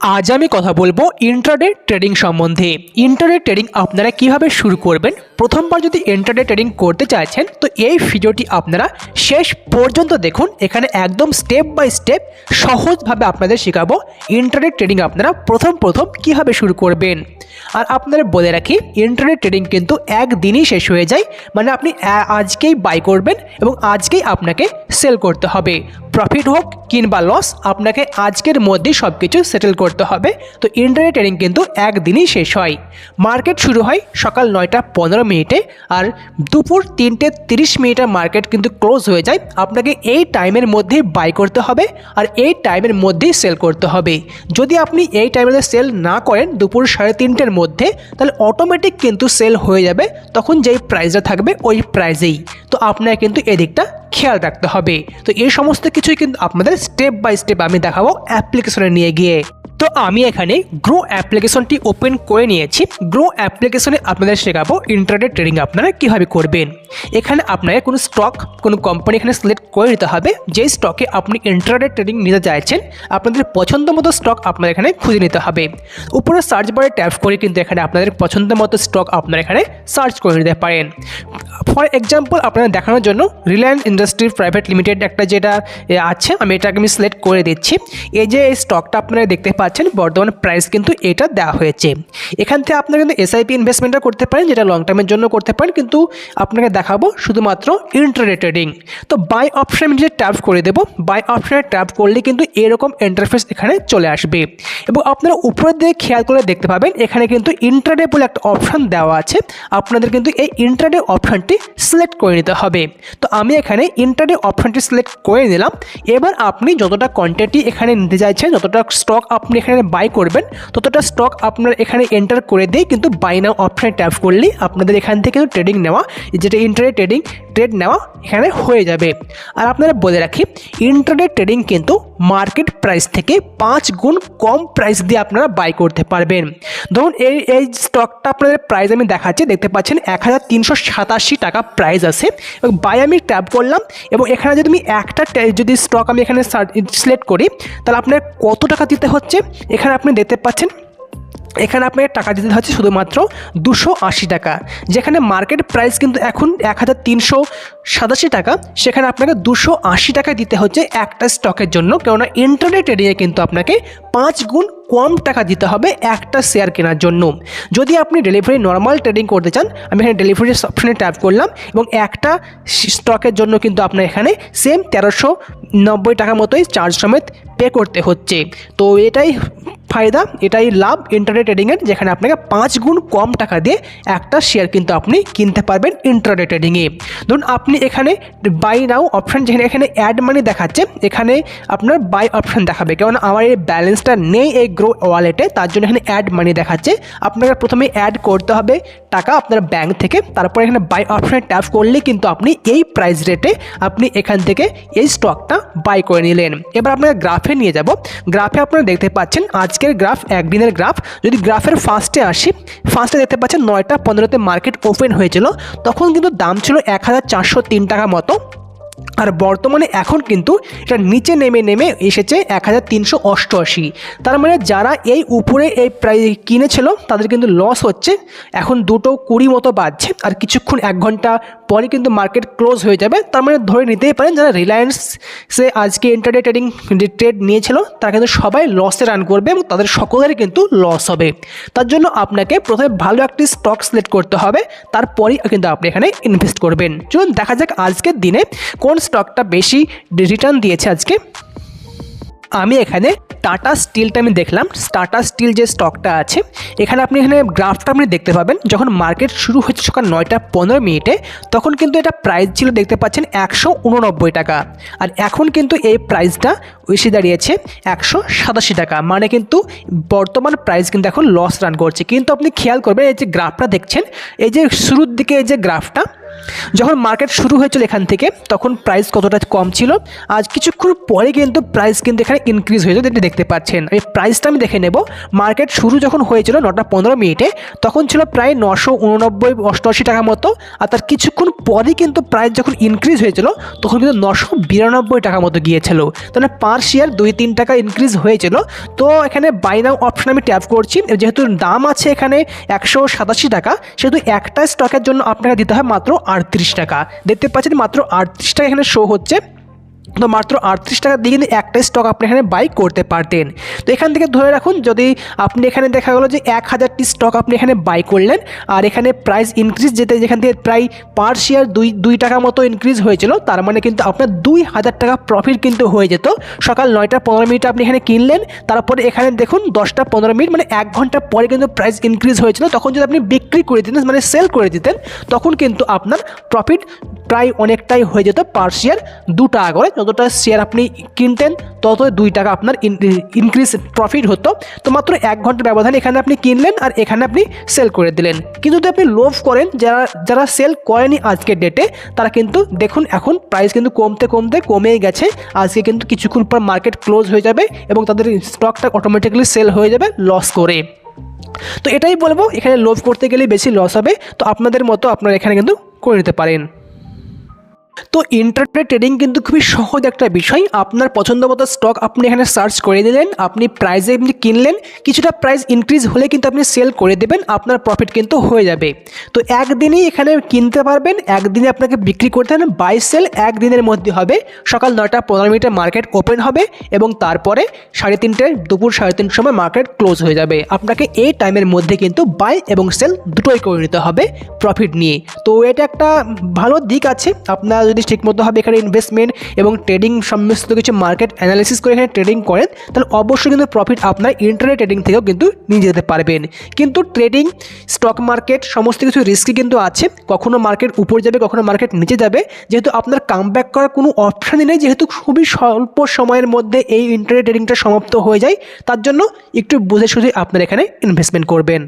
আজ আমি কথা বলব ইন্টারডে ট্রেডিং সম্বন্ধে। ইন্টারডে ট্রেডিং আপনারা কীভাবে শুরু করবেন? প্রথমবার যদি ইন্টারডে ট্রেডিং করতে চাইছেন, তো এই ভিডিওটি আপনারা শেষ পর্যন্ত দেখুন। এখানে একদম স্টেপ বাই স্টেপ সহজভাবে আপনাদের শেখাবো ইন্টারনেট ট্রেডিং আপনারা প্রথম প্রথম কীভাবে শুরু করবেন। আর আপনারা বলে রাখি ইন্টারনেট ট্রেডিং কিন্তু একদিনই শেষ হয়ে যায় মানে আপনি আজকেই বাই করবেন এবং আজকেই আপনাকে সেল করতে হবে। প্রফিট হোক কিংবা লস আপনাকে আজকের মধ্যেই সব কিছু সেটেল করতে হবে। তো ইন্টারনেট ট্রেডিং কিন্তু একদিনই শেষ হয়। মার্কেট শুরু হয় সকাল নয়টা পনেরো মিনিটে আর দুপুর তিনটে তিরিশ মিনিটে মার্কেট কিন্তু ক্লোজ হয়ে যায়। আপনাকে এই টাইমের মধ্যেই বাই করতে হবে আর এই টাইমের মধ্যেই সেল করতে হবে। যদি আপনি এই টাইমে সেল না করেন দুপুর সাড়ে তিনটের মধ্যে, তাহলে অটোমেটিক কিন্তু সেল হয়ে যাবে। তখন যেই প্রাইসটা থাকবে ওই প্রাইসেই তো আপনার কিন্তু এদিকটা খেয়াল রাখতে হবে। তো এই সমস্ত কিছুই কিন্তু আপনাদের স্টেপ বাই স্টেপ আমি দেখাবো অ্যাপ্লিকেশনে নিয়ে গিয়ে। তো আমি এখানে গ্রো অ্যাপ্লিকেশনটি ওপেন করে নিয়েছি। গ্রো অ্যাপ্লিকেশনে আপনাদের শেখাবো ইন্টারনেট ট্রেডিং আপনারা কীভাবে করবেন। এখানে আপনাকে কোনো স্টক কোনো কোম্পানি এখানে সিলেক্ট করে নিতে হবে। যে স্টকে আপনি ইন্টারনেট ট্রেডিং নিতে চাইছেন, আপনাদের পছন্দ মতো স্টক আপনার এখানে খুঁজে নিতে হবে। উপরে সার্চ বারে ট্যাপ করে কিন্তু এখানে আপনাদের পছন্দ মতো স্টক আপনারা এখানে সার্চ করে নিতে পারেন। ফর এক্সাম্পল আপনারা দেখানোর জন্য রিলায়েন্স ইন্ডাস্ট্রি প্রাইভেট লিমিটেড একটা যেটা আছে, আমি এটাকে আমি সিলেক্ট করে দিচ্ছি। এই যে এই স্টকটা আপনারা দেখতে পাচ্ছেন, বর্তমান প্রাইস কিন্তু এটা দেওয়া হয়েছে। এখান থেকে আপনারা কিন্তু এসআইপি ইনভেস্টমেন্টটা করতে পারেন, যেটা লং টার্মের জন্য করতে পারেন, কিন্তু আপনাকে দেখাবো শুধুমাত্র ইন্টারনেট ট্রেডিং তো বাই অপশন আমি যে ট্যাপ করে দেবো বাই অপশনে ট্যাপ করলে কিন্তু এরকম ইন্টারফেস এখানে চলে আসবে। এবং আপনারা উপরের দিকে খেয়াল করে দেখতে পাবেন, এখানে কিন্তু ইন্টারডে বলে একটা অপশান দেওয়া আছে। আপনাদের কিন্তু এই ইন্টারডে অপশানটি সিলেক্ট করে নিতে হবে। তো আমি এখানে ইন্টারডে অপশানটি সিলেক্ট করে নিলাম। এবার আপনি যতটা কোয়ান্টিটি এখানে নিতে চাইছেন, যতটা স্টক আপনি এখানে বাই করবেন, ততটা স্টক আপনার এখানে এন্টার করে দিয়ে কিন্তু বাই নাও অপশনে ট্যাপ করলেই আপনাদের এখান থেকে ট্রেডিং নেওয়া, যেটা ইন্টারনেট ট্রেডিং ট্রেড নেওয়া এখানে হয়ে যাবে। আর আপনারা বলে রাখি ইন্টারনেট ট্রেডিং কিন্তু মার্কেট প্রাইস থেকে পাঁচ গুণ কম প্রাইস দিয়ে আপনারা বাই করতে পারবেন। ধরুন এই এই স্টকটা আপনাদের প্রাইস আমি দেখাচ্ছি, দেখতে পাচ্ছেন এক হাজার তিনশো সাতাশি টাকা প্রাইস আছে। এবং বাই আমি ট্যাপ করলাম, এবং এখানে যদি আমি একটা যদি স্টক আমি এখানে সিলেক্ট করি, তাহলে আপনার কত টাকা দিতে হচ্ছে? এখানে আপনি দেখতে পাচ্ছেন এখানে আপনাকে টাকা দিতে হচ্ছে শুধুমাত্র দুশো আশি টাকা। যেখানে মার্কেট প্রাইস কিন্তু এখন এক হাজার তিনশো সাতাশি টাকা, সেখানে আপনাকে দুশো আশি টাকা দিতে হচ্ছে একটা স্টকের জন্য, কেননা ইন্টারনেট ট্রেডিংয়ে কিন্তু আপনাকে পাঁচ গুণ কম টাকা দিতে হবে একটা শেয়ার কেনার জন্য। যদি আপনি ডেলিভারি নর্মাল ট্রেডিং করতে চান, আমি এখানে ডেলিভারি অপশানে ট্যাপ করলাম এবং একটা স্টকের জন্য কিন্তু আপনার এখানে সেম তেরোশো নব্বই টাকা মতোই চার্জ সমেত পে করতে হচ্ছে। তো এটাই ফায়দা, এটাই লাভ ইন্টারনেট ট্রেডিংয়ের যেখানে আপনাকে পাঁচ গুণ কম টাকা দিয়ে একটা শেয়ার কিন্তু আপনি কিনতে পারবেন ইন্টারনেট ট্রেডিংয়ে ধরুন আপনি এখানে বাই নাও অপশান যেখানে এখানে অ্যাড মানি দেখাচ্ছে, এখানে আপনার বাই অপশান দেখাবে। কারণ আমার এই ব্যালেন্সটা নেই এই গ্রো ওয়ালেটে তার জন্য এখানে অ্যাড মানি দেখাচ্ছে। আপনাকে প্রথমে অ্যাড করতে হবে টাকা আপনার ব্যাংক থেকে, তারপর এখানে বাই অপশানে ট্যাপ করলে কিন্তু আপনি এই প্রাইস রেটে আপনি এখান থেকে এই স্টকটা বাই করে নিলেন। এবার আপনার গ্রাফে নিয়ে যাব। গ্রাফে আপনারা দেখতে পাচ্ছেন, আজকের গ্রাফ একদিনের গ্রাফ যদি গ্রাফের ফার্স্টে আসি ফার্স্টে দেখতে পাচ্ছেন নয়টা পনেরোতে মার্কেট ওপেন হয়েছিল, তখন কিন্তু দাম ছিল এক হাজার চারশো তিন টাকা মতো। আর বর্তমানে এখন কিন্তু এটা নিচে নেমে নেমে এসেছে এক হাজার তিনশো অষ্টআশি। তার মানে যারা এই উপরে এই প্রায় কিনেছিল, তাদের কিন্তু লস হচ্ছে। এখন দুটো কুড়ি মতো বাজছে, আর কিছুক্ষণ এক ঘণ্টা পরে কিন্তু মার্কেট ক্লোজ হয়ে যাবে। তার মানে ধরে নিতেই পারেন যারা রিলায়েন্সে আজকে ইন্টারনেট ট্রেডিং ট্রেড নিয়েছিল, তারা কিন্তু সবাই লসে রান করবে এবং তাদের সকলের কিন্তু লস হবে। তার জন্য আপনাকে প্রথমে ভালো একটি স্টক সিলেক্ট করতে হবে, তারপরেই কিন্তু আপনি এখানে ইনভেস্ট করবেন। চলুন দেখা যাক আজকের দিনে কোন স্টকটা বেশি রিটার্ন দিয়েছে আজকে। আমি এখানে টাটা স্টিলটা আমি দেখলাম। টাটা স্টিল যে স্টকটা আছে, এখানে আপনি এখানে গ্রাফটা আপনি দেখতে পাবেন। যখন মার্কেট শুরু হয়েছে সকাল নয়টা পনেরো মিনিটে, তখন কিন্তু এটা প্রাইস ছিল দেখতে পাচ্ছেন একশো উননব্বই টাকা। আর এখন কিন্তু এই প্রাইসটা এসে দাঁড়িয়েছে একশো সাতাশি টাকা। মানে কিন্তু বর্তমান প্রাইস কিন্তু এখন লস রান করছে। কিন্তু আপনি খেয়াল করবেন, এই যে গ্রাফটা দেখছেন, এই যে শুরুর দিকে এই যে গ্রাফটা যখন মার্কেট শুরু হয়েছিল এখান থেকে, তখন প্রাইস কতটা কম ছিল? আজ কিছুক্ষণ পরে কিন্তু প্রাইস কিন্তু এখানে ইনক্রিজ হয়েছে, যেটা দেখতে পাচ্ছেন। এই প্রাইসটা আমি দেখে নেব। মার্কেট শুরু যখন হয়েছিল নটা পনেরো মিনিটে, তখন ছিল প্রায় নশো উননব্বই অষ্টআশি টাকা মতো, আর তার কিছুক্ষণ পরে কিন্তু প্রাইস যখন ইনক্রিজ হয়েছিল, তখন কিন্তু নশো বিরানব্বই টাকা মতো গিয়েছিল। তাহলে পার শেয়ার দুই তিন টাকা ইনক্রিজ হয়েছিল। তো এখানে বাই নাও অপশন আমি ট্যাপ করছি। যেহেতু দাম আছে এখানে একশো সাতাশি টাকা, সেহেতু একটা স্টকের জন্য আপনাকে দিতে হয় মাত্র আটত্রিশ টাকা। দেখতে পাচ্ছেন মাত্র আটত্রিশ টাকা এখানে শো হচ্ছে। তো মাত্র আটত্রিশ টাকা দিয়ে কিন্তু একটা স্টক আপনি এখানে বাই করতে পারতেন। তো এখান থেকে ধরে রাখুন, যদি আপনি এখানে দেখা গেলো যে এক হাজারটি স্টক আপনি এখানে বাই করলেন, আর এখানে প্রাইস ইনক্রিজ যেতে যেখান থেকে প্রায় পার শেয়ার দুই দুই টাকা মতো ইনক্রিজ হয়েছিল, তার মানে কিন্তু আপনার দুই হাজার টাকা প্রফিট কিন্তু হয়ে যেত। সকাল নয়টা পনেরো মিনিট আপনি এখানে কিনলেন, তারপরে এখানে দেখুন দশটা পনেরো মিনিট মানে এক ঘণ্টা পরে কিন্তু প্রাইস ইনক্রিজ হয়েছিল। তখন যদি আপনি বিক্রি করে দিতেন মানে সেল করে দিতেন, তখন কিন্তু আপনার প্রফিট প্রায় অনেকটাই হয়ে যেত পার শেয়ার দু টাকা করে যতটা শেয়ার আপনি কিনতেন তত দুই টাকা আপনার ইনক্রিজ প্রফিট হতো। তো মাত্র এক ঘণ্টার ব্যবধানে এখানে আপনি কিনলেন আর এখানে আপনি সেল করে দিলেন। কিন্তু যদি আপনি লোভ করেন, যারা যারা সেল করেনি আজকের ডেটে তারা কিন্তু দেখুন এখন প্রাইস কিন্তু কমতে কমতে কমেই গেছে। আজকে কিন্তু কিছুক্ষণ পর মার্কেট ক্লোজ হয়ে যাবে এবং তাদের স্টকটা অটোমেটিক্যালি সেল হয়ে যাবে লস করে। তো এটাই বলব, এখানে লোভ করতে গেলে বেশি লস হবে। তো আপনাদের মতো আপনারা এখানে কিন্তু করে নিতে পারেন। তো ইন্টারনেট ট্রেডিং কিন্তু খুবই সহজ একটা বিষয়। আপনার পছন্দ মতো স্টক আপনি এখানে সার্চ করে দিলেন, আপনি প্রাইসে এমনি কিনলেন, কিছুটা প্রাইস ইনক্রিজ হলে কিন্তু আপনি সেল করে দেবেন, আপনার প্রফিট কিন্তু হয়ে যাবে। তো একদিনই এখানে কিনতে পারবেন, একদিনে আপনাকে বিক্রি করতে হবে বাই সেল একদিনের মধ্যে হবে। সকাল নয়টা পনেরো মিনিটে মার্কেট ওপেন হবে এবং তারপরে সাড়ে তিনটে, দুপুর সাড়ে তিনটের সময় মার্কেট ক্লোজ হয়ে যাবে। আপনাকে এই টাইমের মধ্যে কিন্তু বাই এবং সেল দুটোই করে নিতে হবে প্রফিট নিয়ে। তো এটা একটা ভালো দিক আছে, আপনার যদি ঠিকমতোভাবে এখানে ইনভেস্টমেন্ট এবং ট্রেডিং সমস্ত কিছু মার্কেট অ্যানালিসিস করে এখানে ট্রেডিং করেন, তাহলে অবশ্যই কিন্তু প্রফিট আপনার ইন্টারনেট ট্রেডিং থেকেও কিন্তু নিয়ে যেতে পারবেন। কিন্তু ট্রেডিং স্টক মার্কেট সমস্ত কিছু রিস্কি কিন্তু আছে। কখনো মার্কেট উপর যাবে, কখনো মার্কেট নিচে যাবে। যেহেতু আপনার কাম ব্যাক করার কোনো অপশানই নেই, যেহেতু খুবই স্বল্প সময়ের মধ্যে এই ইন্টারনেট ট্রেডিংটা সমাপ্ত হয়ে যায়, তার জন্য একটু বুঝে সুঝে আপনার এখানে ইনভেস্টমেন্ট করবেন।